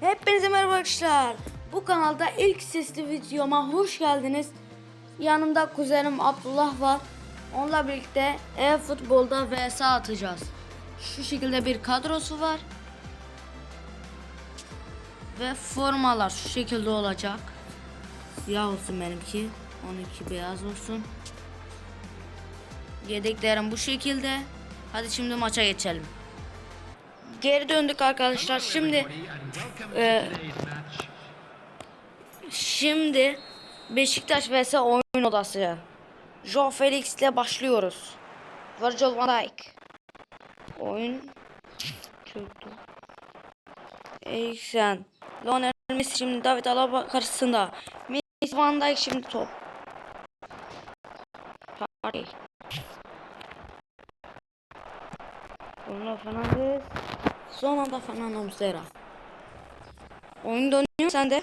Hepinize merhaba arkadaşlar. Bu kanalda ilk sesli videoma hoş geldiniz. Yanımda kuzenim Abdullah var. Onunla birlikte e-futbolda vs atacağız. Şu şekilde bir kadrosu var. Ve formalar şu şekilde olacak. Siyah olsun benimki. Onunki beyaz olsun. Yedeklerim bu şekilde. Hadi şimdi maça geçelim. Geri döndük arkadaşlar. Şimdi e, şimdi Beşiktaş vs oyun odası. Joe Felix ile başlıyoruz. Virgil van Dijk. Oyun çöktü. Eriksen. Lionel Messi şimdi David Alaba karşısında. Messi Van Dijk şimdi top. Party. Bruno Fernandes. Son anda Fernando Muslera. Oyun donuyor sende.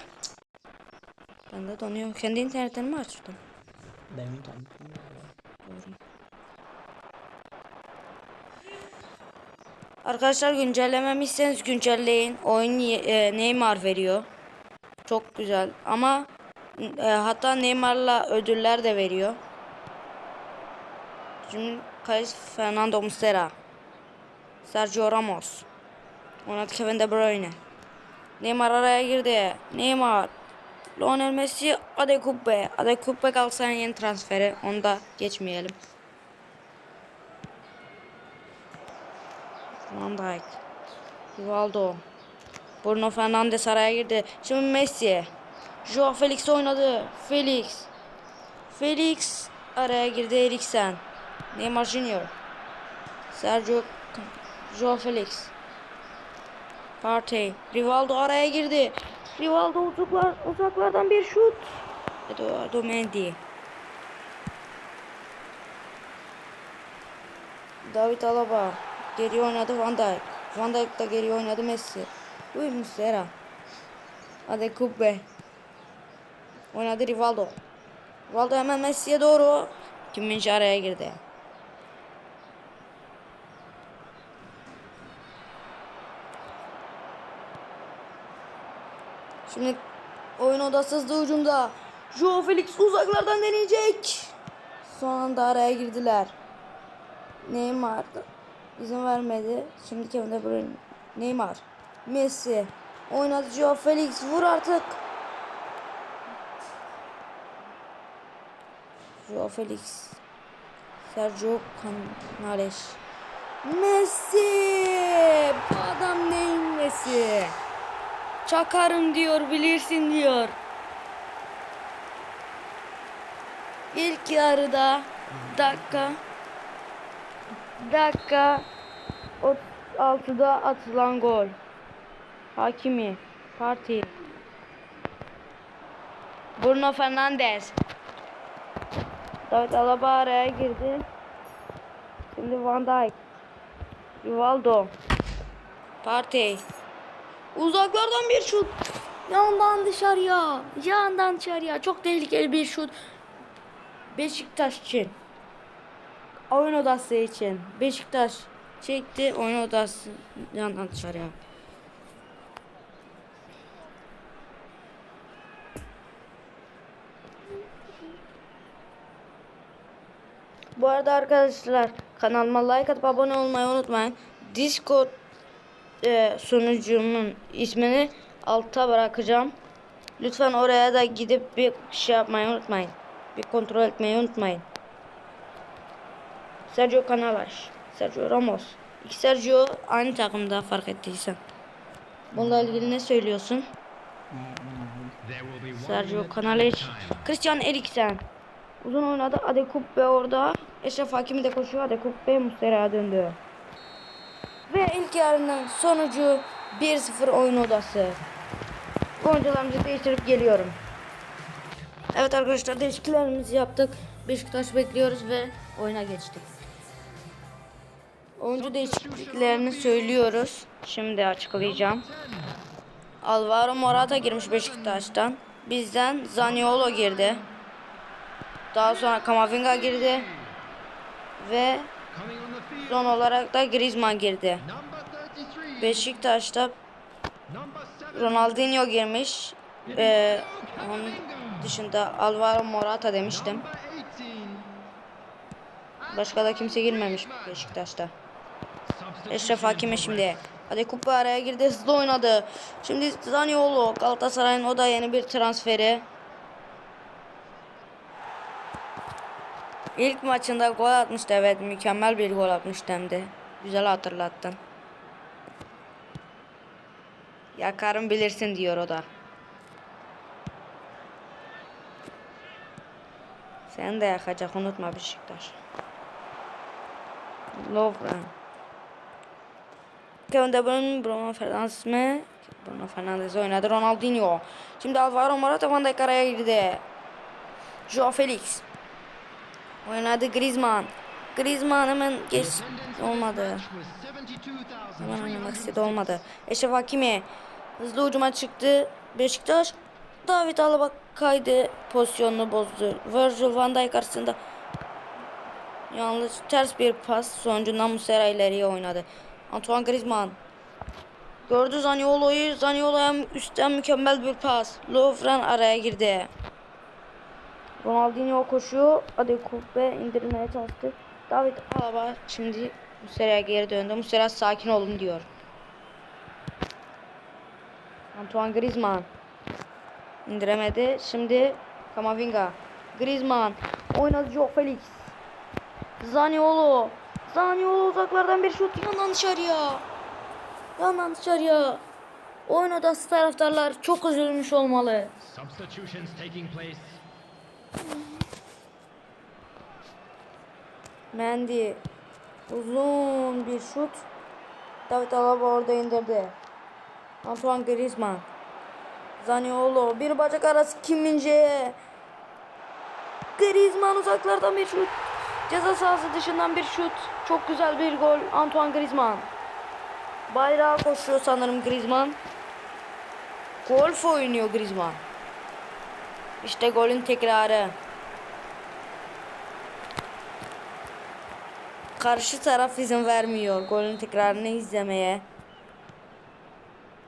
Ben de donuyor. Kendi internetini mi açtın? Benim internetim. Doğru. Arkadaşlar güncellememişseniz güncelleyin. Oyun e, Neymar veriyor. Çok güzel ama e, hatta Neymar'la ödüller de veriyor. Şimdi kaleci Fernando Muslera. Sergio Ramos. Oynadı Kevin De Bruyne. Neymar araya girdi. Neymar. Lionel Messi Adekubbe. Adekubbe Galatasaray'ın yeni transferi. Onu da geçmeyelim. Van Dijk. Rivaldo. Bruno Fernandes araya girdi. Şimdi Messi. Joao Felix oynadı. Felix. Felix araya girdi Eriksen. Neymar Junior. Sergio Joao Felix. Partey. Rivaldo araya girdi. Rivaldo uzaklar, uzaklardan bir şut. Eduardo Mendy. David Alaba. Geri oynadı Van Dijk. Van Dijk da geri oynadı Messi. Uy Muslera. Adekubbe. Oynadı Rivaldo. Rivaldo hemen Messi'ye doğru. Kim Min-jae araya girdi. Şimdi oyun odası hızlı hücumda. Joao Felix uzaklardan deneyecek. Son anda araya girdiler. Neymar da izin vermedi. Şimdi Kevin De Bruyne. Neymar. Messi. Oynadı Joao Felix. Vur artık. Joao Felix. Sergio Canales. Messi. Adam neyin Messi? Çakarım diyor bilirsin diyor. İlk yarıda dakika dakika 36'da atılan gol. Hakimi Parti Bruno Fernandes David Alaba araya girdi. Şimdi Van Dijk Rivaldo Partey Uzaklardan bir şut. Yandan dışarıya. Yandan dışarıya. Çok tehlikeli bir şut. Beşiktaş için. Oyun odası için. Beşiktaş çekti. Oyun odası yandan dışarıya. Bu arada arkadaşlar kanalıma like atıp abone olmayı unutmayın. Discord e, sunucumun ismini alta bırakacağım. Lütfen oraya da gidip bir şey yapmayı unutmayın. Bir kontrol etmeyi unutmayın. Sergio Canales, Sergio Ramos. İki Sergio aynı takımda fark ettiysen. Bununla ilgili ne söylüyorsun? Sergio Canales, Christian Eriksen. Uzun oynadı. Adekubbe orada. Eşref Hakimi de koşuyor. Adekubbe Muslera'ya döndü. Ve ilk yarının sonucu 1-0 oyun odası. Oyuncularımızı değiştirip geliyorum. Evet arkadaşlar değişikliklerimizi yaptık. Beşiktaş bekliyoruz ve oyuna geçtik. Oyuncu değişikliklerini söylüyoruz. Şimdi açıklayacağım. Alvaro Morata girmiş Beşiktaş'tan. Bizden Zaniolo girdi. Daha sonra Kamavinga girdi. Ve son olarak da Griezmann girdi. Beşiktaş'ta Ronaldinho girmiş. Ee, onun dışında Alvaro Morata demiştim. Başka da kimse girmemiş Beşiktaş'ta. Eşref Hakimi şimdi. Hadi Kupa araya girdi hızlı oynadı. Şimdi Zaniolo Galatasaray'ın o da yeni bir transferi. İlk maçında gol atmıştı evet mükemmel bir gol atmıştı hem de. Güzel hatırlattın. Yakarım bilirsin diyor o da. Sen de yakacak unutma Beşiktaş. Lovren. Kevin De Bruyne, Bruno Fernandes mi? Bruno Fernandes oynadı. Ronaldinho. Şimdi Alvaro Morata Van Dijk araya girdi. Joao Felix. Oynadı Griezmann. Griezmann hemen geç olmadı. Hemen oynamak istedi olmadı. Eşref Hakimi hızlı ucuma çıktı. Beşiktaş David Alaba kaydı pozisyonunu bozdu. Virgil van Dijk arasında yalnız ters bir pas sonucunda Muslera ileriye oynadı. Antoine Griezmann gördü Zaniolo'yu. Zaniolo'ya üstten mükemmel bir pas. Lovren araya girdi. Ronaldinho koşuyor. Adekube indirmeye çalıştı. David Alaba şimdi Muslera'ya geri döndü. Muslera sakin olun diyor. Antoine Griezmann indiremedi. Şimdi Kamavinga. Griezmann oynadı Joao Felix. Zaniolo. Zaniolo uzaklardan bir şut yandan dışarıya. Yandan dışarıya. Oyun odası taraftarlar çok üzülmüş olmalı. Mendy uzun bir şut. David Alaba orada indirdi. Antoine Griezmann. Zaniolo bir bacak arası Kim Min-jae. Griezmann uzaklardan bir şut. Ceza sahası dışından bir şut. Çok güzel bir gol Antoine Griezmann. Bayrağa koşuyor sanırım Griezmann. Golf oynuyor Griezmann. İşte golün tekrarı. Karşı taraf izin vermiyor golün tekrarını izlemeye.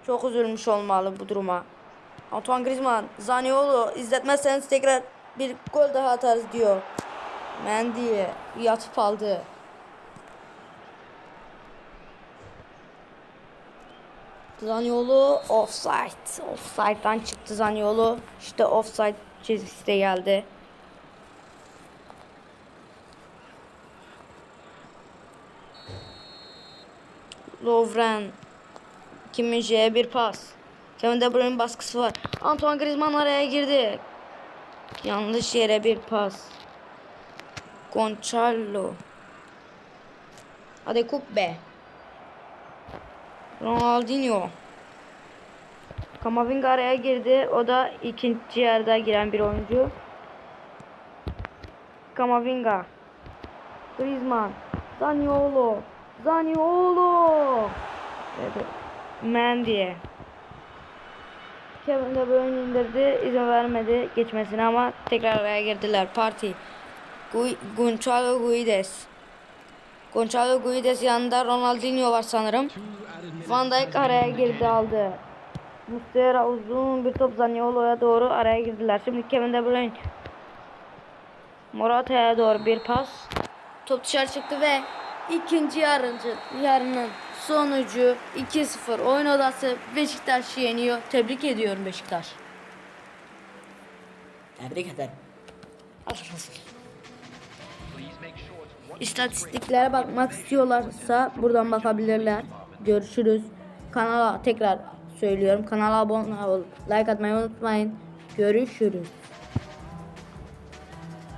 Çok üzülmüş olmalı bu duruma. Antoine Griezmann, Zaniolo izletmezseniz tekrar bir gol daha atarız diyor. Mendy yatıp aldı. Zaniolo offside. Offside'dan çıktı Zaniolo. İşte offside çizgisi de geldi. Lovren. Kim Min-jae'ye bir pas. Kevin De Bruyne baskısı var. Antoine Griezmann araya girdi. Yanlış yere bir pas. Gonçalo. Hadi Kubbe. Ronaldinho. Kamavinga araya girdi. O da ikinci yarıda giren bir oyuncu. Kamavinga. Griezmann. Zaniolo. Zaniolo. Dedi. Mendy. Kevin de böyle indirdi. izin vermedi geçmesine ama tekrar araya girdiler. Parti. Gu Gonçalo Guides. Gonçalo Guides yanında Ronaldinho var sanırım. Van Dijk araya girdi aldı. Muslera uzun bir top Zaniolo'ya doğru araya girdiler. Şimdi Kevin De Bruyne Morata'ya doğru bir pas. Top dışarı çıktı ve ikinci yarıncı yarının sonucu 2-0 oyun odası Beşiktaş yeniyor. Tebrik ediyorum Beşiktaş. Tebrik ederim. İstatistiklere bakmak istiyorlarsa buradan bakabilirler. Görüşürüz. Kanala tekrar söylüyorum. Kanala abone olup like atmayı unutmayın. Görüşürüz.